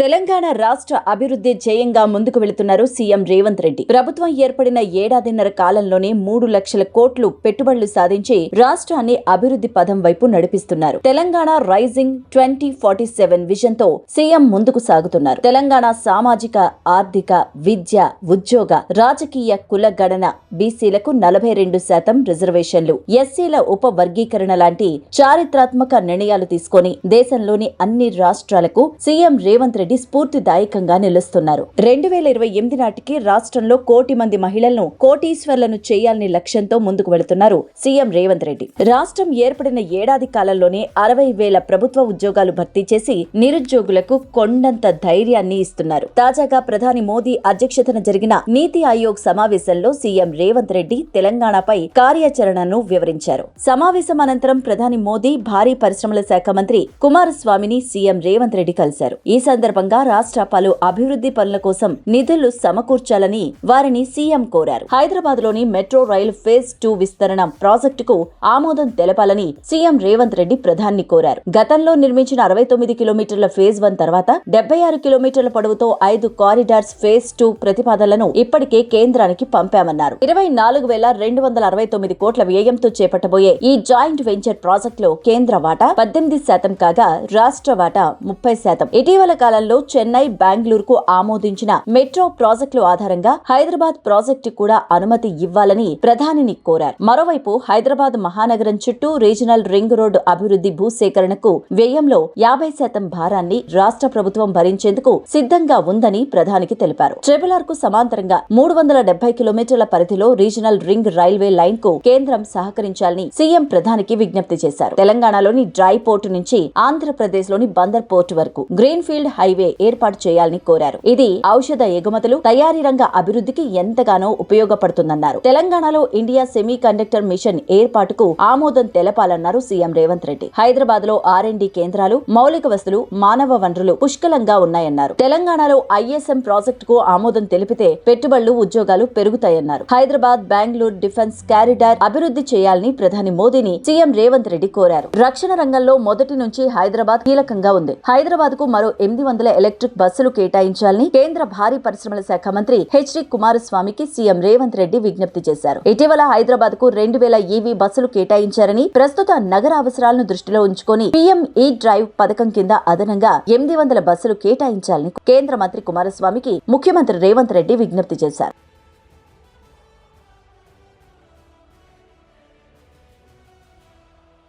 తెలంగాణ రాష్ట్ర అభివృద్ధి ధ్యేయంగా ముందుకు వెళుతున్నారు సీఎం రేవంత్ రెడ్డి. ప్రభుత్వం ఏర్పడిన ఏడాదిన్నర కాలంలోనే మూడు లక్షల కోట్లు పెట్టుబడులు సాధించి రాష్ట్రాన్ని అభివృద్ధి పదం వైపు నడిపిస్తున్నారు. Telangana rising twenty forty seven విజన్తో CM ముందుకు సాగుతున్నారు. తెలంగాణ సామాజిక ఆర్థిక విద్య ఉద్యోగ రాజకీయ కుల గణన బీసీలకు నలభై రెండు శాతం రిజర్వేషన్లు ఎస్సీల ఉప వర్గీకరణ లాంటి చారిత్రాత్మక నిర్ణయాలు తీసుకొని దేశంలోని అన్ని రాష్ట్రాలకు సీఎం రేవంత్ రెడ్డి స్ఫూర్తిదాయకంగా నిలుస్తున్నారు. రెండు వేల ఇరవై ఎనిమిది నాటికి రాష్ట్రంలో కోటి మంది మహిళలను కోటీశ్వర్లను చేయాలనే లక్ష్యంతో ముందుకు వెళుతున్నారు సీఎం రేవంత్ రెడ్డి. రాష్ట్రం ఏర్పడిన ఏడాది కాలంలోనే అరవై వేల ప్రభుత్వ ఉద్యోగాలు భర్తీ చేసి నిరుద్యోగులకు కొండంత ధైర్యాన్ని ఇస్తున్నారు. తాజాగా ప్రధాని మోదీ అధ్యక్షతన జరిగిన నీతి ఆయోగ్ సమావేశంలో సీఎం రేవంత్ రెడ్డి తెలంగాణపై కార్యాచరణను వివరించారు. సమావేశం అనంతరం ప్రధాని మోదీ భారీ పరిశ్రమల శాఖ మంత్రి కుమారస్వామిని సీఎం రేవంత్ రెడ్డి కలిశారు. ఈ సందర్భంగా రాష్ట్ర పలు అభివృద్ధి పనుల కోసం నిధులు సమకూర్చాలని వారిని సీఎం కోరారు. హైదరాబాద్లోని మెట్రో రైలు ఫేజ్ టూ విస్తరణ ప్రాజెక్టుకు ఆమోదం తెలపాలని సీఎం రేవంత్ రెడ్డి ప్రధాన్ని కోరారు. గతంలో నిర్మించిన అరవై తొమ్మిది కిలోమీటర్ల ఫేజ్ వన్ తర్వాత డెబ్బై ఆరు కిలోమీటర్ల పొడవుతో ఐదు కారిడార్స్ ఫేజ్ టూ ప్రతిపాదనలను ఇప్పటికే కేంద్రానికి పంపామన్నారు. ఇరవై నాలుగు వేల రెండు వందల అరవై తొమ్మిది కోట్ల వ్యయంతో చేపట్టబోయే ఈ జాయింట్ వెంచర్ ప్రాజెక్ట్లో కేంద్ర వాటా పద్దెనిమిది శాతం కాగా రాష్ట్ర వాటా ముప్పై శాతం. ఇటీవల కాలంలో చెన్నై బెంగళూరుకు ఆమోదించిన మెట్రో ప్రాజెక్టుల ఆధారంగా హైదరాబాద్ ప్రాజెక్టు కూడా అనుమతి ఇవ్వాలని ప్రధానిని కోరారు. మరోవైపు హైదరాబాద్ మహానగరం చుట్టూ రీజనల్ రింగ్ రోడ్డు అభివృద్ధి భూసేకరణకు వ్యయంలో యాభై శాతం భారాన్ని రాష్ట్ర ప్రభుత్వం భరించేందుకు సిద్ధంగా ఉందని ప్రధానికి తెలిపారు. ట్రిపుల్ ఆర్కు సమాంతరంగా మూడు వందల డెబ్బై కిలోమీటర్ల పరిధిలో రీజనల్ రింగ్ రైల్వే లైన్కు కేంద్రం సహకరించాలని సీఎం ప్రధానికి విజ్ఞప్తి చేశారు. తెలంగాణలోని డ్రై పోర్టు నుంచి ఆంధ్రప్రదేశ్లోని బందర్ పోర్టు వరకు గ్రీన్ ఫీల్డ్ హైవే ఏర్పాటు చేయాలని కోరారు. ఇది ఔషధ ఎగుమతులు తయారీ రంగ అభివృద్ధికి ఎంతగానో ఉపయోగపడుతుందన్నారు. తెలంగాణలో ఇండియా సెమీ కండక్టర్ మిషన్ ఏర్పాటుకు ఆమోదం తెలపాలన్నారు సీఎం రేవంత్ రెడ్డి. హైదరాబాద్లో ఆర్ డి కేంద్రాలు మౌలిక వసతులు మానవ వనరులు పుష్కలంగా ఉన్నాయన్నారు. తెలంగాణలో ఐఎస్ఎం ప్రాజెక్టుకు ఆమోదం తెలిపితే పెట్టుబడులు ఉద్యోగాలు పెరుగుతాయన్నారు. హైదరాబాద్ బెంగళూరు డిఫెన్స్ క్యారిడార్ అభివృద్ధి చేయాలని ప్రధాని మోదీని సీఎం రేవంత్ రెడ్డి కోరారు. రక్షణ రంగంలో మొదటి నుంచి హైదరాబాద్ కీలకంగా ఉంది. హైదరాబాద్కు మరో ఎనిమిది వందల ఎలక్ట్రిక్ బస్సులు కేటాయించాలని కేంద్ర భారీ పరిశ్రమల శాఖ మంత్రి హెచ్డి కుమారస్వామికి సీఎం రేవంత్ రెడ్డి విజ్ఞప్తి చేశారు. ఇటీవల హైదరాబాద్కు రెండు వేల ఈవీ బస్సులు కేటాయించారని ప్రస్తుత నగర అవసరాలను దృష్టిలో ఉంచుకొని పీఎం ఈ డ్రైవ్ పథకం కింద అదనంగా ఎనిమిది వందల బస్సులు కేటాయించాలని కేంద్ర మంత్రి కుమారస్వామికి ముఖ్యమంత్రి రేవంత్ రెడ్డి విజ్ఞప్తి చేశారు.